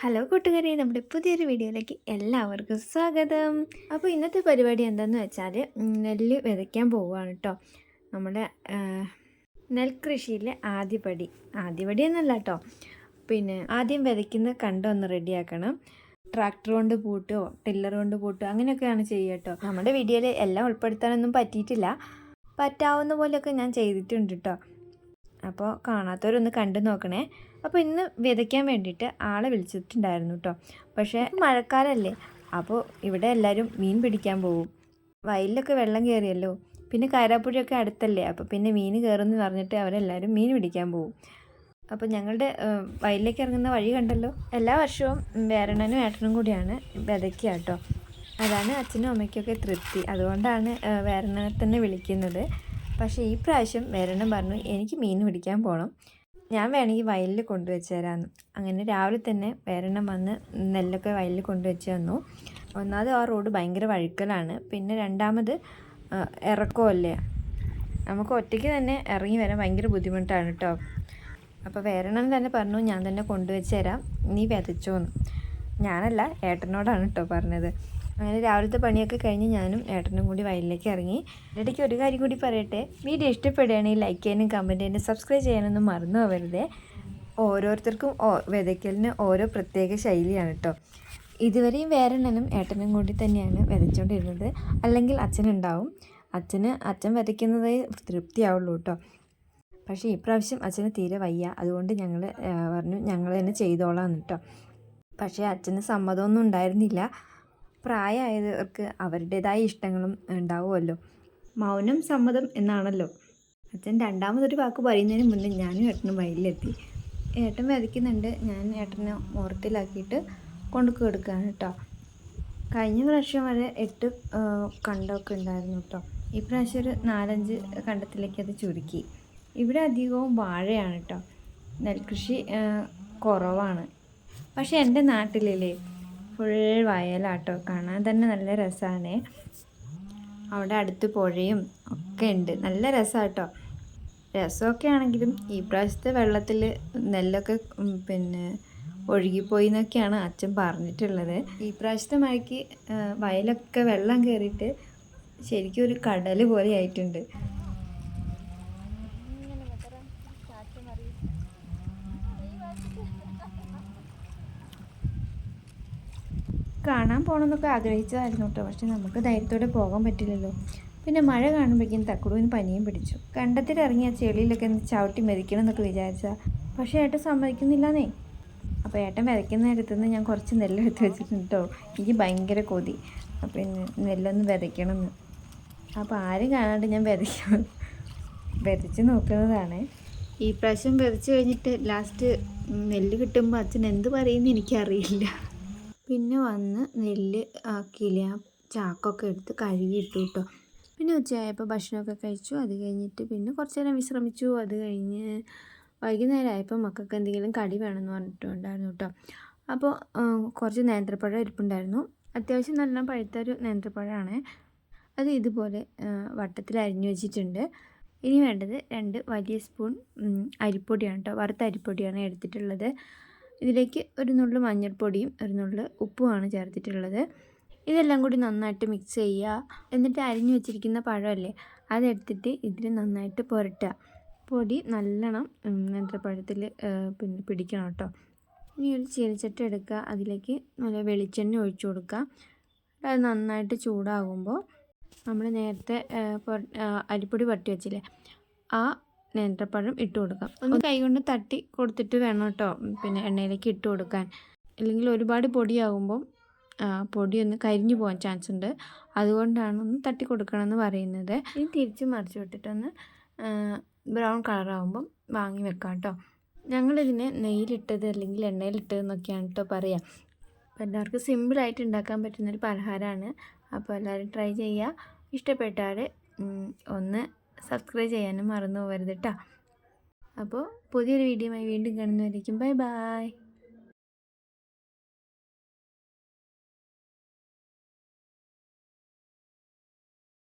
Hello കൂട്ടുകാരെ നമ്മുടെ പുതിയൊരു വീഡിയോയിലേക്ക് എല്ലാവർക്കും സ്വാഗതം. അപ്പോൾ ഇന്നത്തെ പരിപാടി എന്താണെന്ന് വെച്ചാൽ നെല്ല് വിതയ്ക്കാൻ പോവുകയാണ് കേട്ടോ നമ്മുടെ നെൽകൃഷിയിലെ ആദ്യപടി ആദ്യപടി എന്നല്ല കേട്ടോ പിന്നെ ആദ്യം വിതയ്ക്കുന്ന കണ്ടൊന്ന് റെഡിയാക്കണം ട്രാക്ടർ കൊണ്ട് പൂട്ടോ ടില്ലർ കൊണ്ട് പൂട്ടോ അങ്ങനെയൊക്കെയാണ് ചെയ്യുക കേട്ടോ നമ്മുടെ വീഡിയോയിൽ എല്ലാം ഉൾപ്പെടുത്താനൊന്നും പറ്റിയിട്ടില്ല. പറ്റാവുന്ന പോലെയൊക്കെ ഞാൻ ചെയ്തിട്ടുണ്ട് കേട്ടോ അപ്പോൾ കാണാത്തവരൊന്ന് കണ്ടു നോക്കണേ. അപ്പോൾ ഇന്ന് വിതയ്ക്കാൻ വേണ്ടിയിട്ട് ആളെ വിളിച്ചിട്ടുണ്ടായിരുന്നു കേട്ടോ പക്ഷേ മഴക്കാലമല്ലേ അപ്പോൾ ഇവിടെ എല്ലാവരും മീൻ പിടിക്കാൻ പോകും വയലിലൊക്കെ വെള്ളം കയറിയല്ലോ പിന്നെ കാരാപ്പുഴയൊക്കെ അടുത്തല്ലേ. അപ്പോൾ പിന്നെ മീൻ കയറുമെന്ന് പറഞ്ഞിട്ട് അവരെല്ലാവരും മീൻ പിടിക്കാൻ പോകും അപ്പോൾ ഞങ്ങളുടെ വയലിലേക്ക് ഇറങ്ങുന്ന വഴി കണ്ടല്ലോ? എല്ലാ വർഷവും വേരണനും ഏട്ടനും കൂടിയാണ് വിതയ്ക്കുക കേട്ടോ അതാണ് അച്ഛനും അമ്മയ്ക്കൊക്കെ തൃപ്തി. അതുകൊണ്ടാണ് വേരണനെ തന്നെ വിളിക്കുന്നത്. പക്ഷേ ഈ പ്രാവശ്യം വരണം പറഞ്ഞു എനിക്ക് മീൻ പിടിക്കാൻ പോകണം ഞാൻ വേണമെങ്കിൽ വയലിൽ കൊണ്ടുവച്ച് തരാമെന്ന് അങ്ങനെ രാവിലെ തന്നെ വേരണം വന്ന് നെല്ലൊക്കെ വയലിൽ കൊണ്ടുവച്ച് തന്നു. ഒന്നാമത് ആ റോഡ് ഭയങ്കര വഴുക്കലാണ്. പിന്നെ രണ്ടാമത് ഇറക്കമല്ലേ നമുക്ക് ഒറ്റയ്ക്ക് തന്നെ ഇറങ്ങി വരാൻ ഭയങ്കര ബുദ്ധിമുട്ടാണ് കേട്ടോ അപ്പോൾ വേരണം തന്നെ പറഞ്ഞു ഞാൻ തന്നെ കൊണ്ടുവച്ച് തരാം. നീ വിതച്ചോന്ന് ഞാനല്ല ഏട്ടനോടാണ് കേട്ടോ പറഞ്ഞത്. അങ്ങനെ രാവിലത്തെ പണിയൊക്കെ കഴിഞ്ഞ് ഞാനും ഏട്ടനും കൂടി വയലിലേക്ക് ഇറങ്ങി. ഇടയ്ക്ക് ഒരു കാര്യം കൂടി പറയട്ടെ. വീഡിയോ ഇഷ്ടപ്പെടുകയാണെങ്കിൽ ലൈക്ക് ചെയ്യാനും കമന്റ് ചെയ്യാനും സബ്സ്ക്രൈബ് ചെയ്യാനൊന്നും മറന്നു പോകരുതേ. ഓരോരുത്തർക്കും വിതയ്ക്കലിന് ഓരോ പ്രത്യേക ശൈലിയാണ് കേട്ടോ ഇതുവരെയും വേറെണ്ണനും ഏട്ടനും കൂടി തന്നെയാണ് വിതച്ചുകൊണ്ടിരുന്നത് അല്ലെങ്കിൽ അച്ഛനുണ്ടാവും. അച്ഛന് അച്ഛൻ വിതയ്ക്കുന്നതേ തൃപ്തിയാവുള്ളൂ കേട്ടോ പക്ഷേ ഇപ്രാവശ്യം പ്രാവശ്യം അച്ഛന് തീരെ വയ്യ. അതുകൊണ്ട് ഞങ്ങൾ പറഞ്ഞു ഞങ്ങൾ തന്നെ ചെയ്തോളാം കേട്ടോ പക്ഷേ അച്ഛന് സമ്മതമൊന്നും ഉണ്ടായിരുന്നില്ല. പ്രായമായവർക്ക് അവരുടേതായ ഇഷ്ടങ്ങളും ഉണ്ടാവുമല്ലോ. മൗനം സമ്മതം എന്നാണല്ലോ. അച്ഛൻ രണ്ടാമതൊരു വാക്ക് പറയുന്നതിന് മുന്നേ ഞാനും ഏട്ടനും വയലിലെത്തി ഏട്ടൻ വിതയ്ക്കുന്നുണ്ട്. ഞാൻ ഏട്ടനെ ഓർത്തിലാക്കിയിട്ട് കൊണ്ടു കൊടുക്കുകയാണ് കേട്ടോ. കഴിഞ്ഞ പ്രാവശ്യം വരെ എട്ട് കണ്ടമൊക്കെ ഉണ്ടായിരുന്നു കേട്ടോ. ഈ പ്രാവശ്യം ഒരു നാലഞ്ച് കണ്ടത്തിലേക്ക് അത് ചുരുക്കി. ഇവിടെ അധികവും വാഴയാണ് കേട്ടോ. നെൽകൃഷി കുറവാണ്. പക്ഷേ എന്റെ നാട്ടിലില്ലേ ഫുൾ വയലാട്ടോ. കാണാൻ തന്നെ നല്ല രസമാണ് അവിടെ അടുത്ത് പുഴയും ഒക്കെ ഉണ്ട്. നല്ല രസമാട്ടോ രസമൊക്കെ ആണെങ്കിലും ഈ പ്രാവശ്യത്തെ വെള്ളത്തിൽ നെല്ലൊക്കെ പിന്നെ ഒഴുകിപ്പോയി എന്നൊക്കെയാണ് അച്ഛൻ പറഞ്ഞിട്ടുള്ളത്. ഈ പ്രാവശ്യത്തെ മഴയ്ക്ക് വയലൊക്കെ വെള്ളം കയറിയിട്ട് ശരിക്കും ഒരു കടൽ പോലെ ആയിട്ടുണ്ട്. കാണാൻ പോകണമെന്നൊക്കെ ആഗ്രഹിച്ചതായിരുന്നു കേട്ടോ. പക്ഷെ നമുക്ക് ധൈര്യത്തോടെ പോകാൻ പറ്റില്ലല്ലോ. പിന്നെ മഴ കാണുമ്പോഴേക്കും തക്കുടുവിന് പനിയും പിടിച്ചു. കണ്ടത്തിൽ ഇറങ്ങിയ ചെളിയിലൊക്കെ ഒന്ന് ചവിട്ടി മെതിക്കണം എന്നൊക്കെ വിചാരിച്ചാൽ പക്ഷേ ഏട്ടൻ സമ്മതിക്കുന്നില്ലെന്നേ. അപ്പോൾ ഏട്ടൻ വിതയ്ക്കുന്ന നേരത്തു നിന്ന് ഞാൻ കുറച്ച് നെല്ലെടുത്ത് വെച്ചിട്ടുണ്ട് കേട്ടോ. എനിക്ക് ഭയങ്കര കൊതി. അപ്പം നെല്ലൊന്ന് വിതയ്ക്കണമെന്ന് അപ്പോൾ ആരും കാണാണ്ട് ഞാൻ വിതയ്ക്കണം വിതച്ച് നോക്കുന്നതാണ്. ഈ പ്രാവശ്യം വിതച്ച് കഴിഞ്ഞിട്ട് ലാസ്റ്റ് നെല്ല് കിട്ടുമ്പോൾ അച്ഛൻ എന്ത് പറയുമെന്ന് എനിക്കറിയില്ല. പിന്നെ വന്ന് നെല്ല് ആക്കിയില്ല ആ ചാക്കൊക്കെ എടുത്ത് കഴുകിയിട്ടു കേട്ടോ പിന്നെ ഉച്ചയായപ്പോൾ ഭക്ഷണമൊക്കെ കഴിച്ചു. അത് കഴിഞ്ഞിട്ട് പിന്നെ കുറച്ച് നേരം വിശ്രമിച്ചു. അത് കഴിഞ്ഞ് വൈകുന്നേരം ആയപ്പോൾ മക്കൾക്ക് എന്തെങ്കിലും കടി വേണമെന്ന് പറഞ്ഞിട്ടുണ്ടായിരുന്നു കേട്ടോ അപ്പോൾ കുറച്ച് നേന്ത്രപ്പഴം ഇരിപ്പുണ്ടായിരുന്നു അത്യാവശ്യം നല്ല പഴുത്തൊരു നേന്ത്രപ്പഴമാണ് അത് ഇതുപോലെ വട്ടത്തിൽ അരിഞ്ഞു വെച്ചിട്ടുണ്ട്. ഇനി വേണ്ടത് രണ്ട് വലിയ സ്പൂൺ അരിപ്പൊടിയാണ് കേട്ടോ വറുത്ത അരിപ്പൊടിയാണ് എടുത്തിട്ടുള്ളത്. ഇതിലേക്ക് ഒരു നുള്ളു മഞ്ഞൾപ്പൊടിയും ഒരു നുള്ളു ഉപ്പുമാണ് ചേർത്തിട്ടുള്ളത്. ഇതെല്ലാം കൂടി നന്നായിട്ട് മിക്സ് ചെയ്യുക. എന്നിട്ട് അരിഞ്ഞു വെച്ചിരിക്കുന്ന പഴമല്ലേ അതെടുത്തിട്ട് ഇതിൽ നന്നായിട്ട് പുരട്ടുക. പൊടി നല്ലോണം പഴത്തിൽ പിന്നെ പിടിക്കണം കേട്ടോ. ഇനി ഒരു ചീനച്ചട്ടി എടുക്കുക. അതിലേക്ക് നല്ല വെളിച്ചെണ്ണ ഒഴിച്ചു കൊടുക്കുക. അത് നന്നായിട്ട് ചൂടാകുമ്പോൾ നമ്മൾ നേരത്തെ അരിപ്പൊടി പട്ടി വെച്ചില്ലേ ആ നേന്ത്രപ്പഴം ഇട്ട് കൊടുക്കാം. ഒന്ന് കൈകൊണ്ട് തട്ടി കൊടുത്തിട്ട് വേണം കേട്ടോ പിന്നെ എണ്ണയിലേക്ക് ഇട്ട് കൊടുക്കാൻ. അല്ലെങ്കിൽ ഒരുപാട് പൊടിയാകുമ്പം ആ, പൊടി ഒന്ന് കരിഞ്ഞു പോകാൻ ചാൻസ് ഉണ്ട്. അതുകൊണ്ടാണ് ഒന്ന് തട്ടി കൊടുക്കണമെന്ന് പറയുന്നത്. ഇനി തിരിച്ച് മറിച്ച് വിട്ടിട്ടൊന്ന് ബ്രൗൺ കളറാകുമ്പം വാങ്ങി വെക്കാം കേട്ടോ. ഞങ്ങളിതിനെ നെയ്യിലിട്ടത് അല്ലെങ്കിൽ എണ്ണയിലിട്ടത് എന്നൊക്കെയാണ് കേട്ടോ പറയുക അപ്പോൾ എല്ലാവർക്കും സിമ്പിളായിട്ട് ഉണ്ടാക്കാൻ പറ്റുന്നൊരു പലഹാരമാണ്. അപ്പോൾ എല്ലാവരും ട്രൈ ചെയ്യുക. ഇഷ്ടപ്പെട്ടാൽ ഒന്ന് സബ്സ്ക്രൈബ് ചെയ്യാനും മറന്നു പോകരുത് കേട്ടോ അപ്പോൾ പുതിയൊരു വീഡിയോയുമായി വീണ്ടും കാണുന്നതായിരിക്കും ബൈ ബൈ.